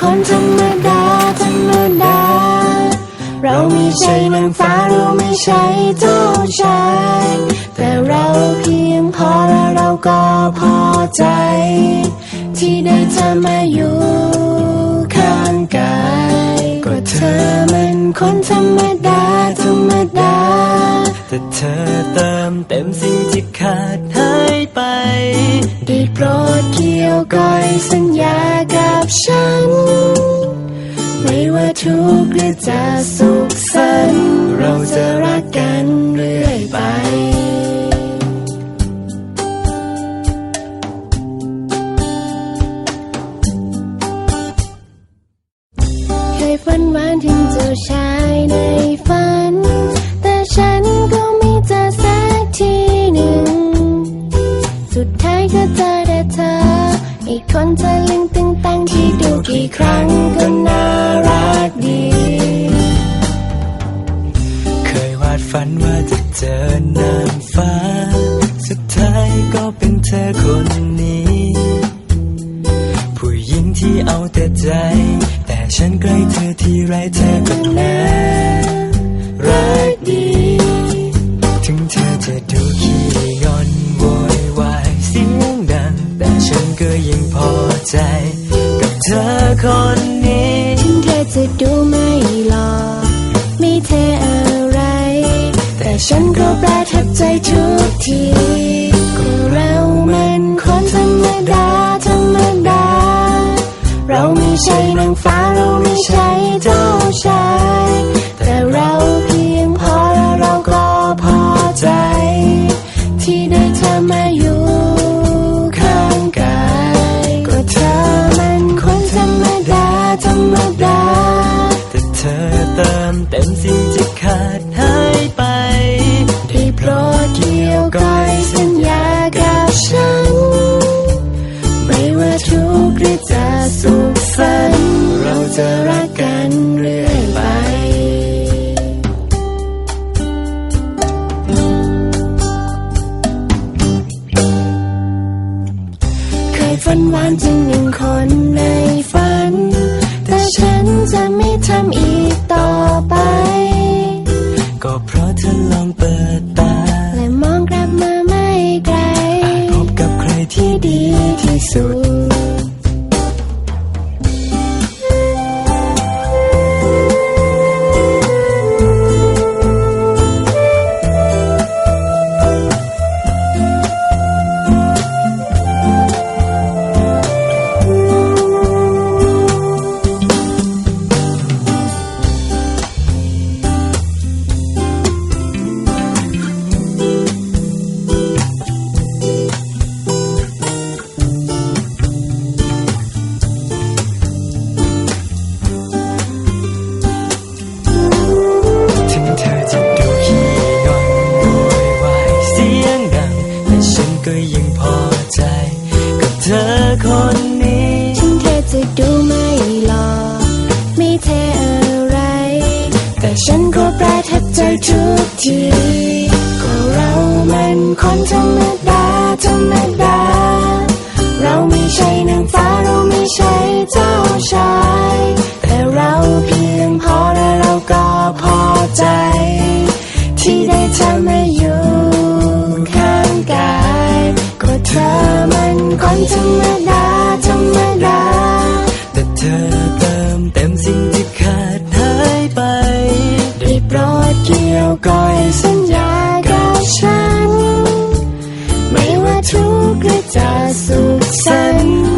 คนธรรมดา ธรรมดา เราไม่ใช่นางฟ้าเราไม่ใช่เจ้าชายแต่เราเพียงพอและเราก็พอใจ ที่ได้เธอมาอยู่ข้างกายก็เธอมันคนธรรมดา ธรรมดา แต่เธอเติมเต็มสิ่งที่ขาดหายไป ได้โปรดเกี่ยวก้อยสัญญากั บฉัน ไม่ว่าทุกข์หรือจะสุขสันต์เราจะรักกันเรื่อยไปเคยฝันหวานถึงเจ้าชายในฝัน แต่ฉันก็ไม่เจอสักทีหนึ่ง สุดท้ายก็เจอแต่เธอ อีกคนเธอลึง กี่ครั้งก็น่ารักดี เคยวาดฝันว่าจะเจอนางฟ้า สุดท้ายก็เป็นเธอคนนี้ ผู้หญิงที่เอาแต่ใจ แต่ฉันใกล้เธอที่ไรเธอก็น่ารักดี คนนี้ถึงเธอจะดูไม่หล่อไม่เท่อะไร แต่ฉันก็ประทับใจทุกทีานจึงหนึ่งคนในฝัน แต่ฉันจะไม่ทำอีกต่อไป ก็เพราะเธอลองเปิดตา และมองกลับมาไม่ไกลอาจพบกับใครที่ที่ดีที่สุด ธอคนนี้ถึงเธอจะดูไม่หล่อไม่เท่อะไร แต่ฉันก็ประทับใจทุกทีก็เรามันคนธรรมดาธรรมดา เราไม่ใช่นางฟ้า ทุกข์และจะสุขสันต์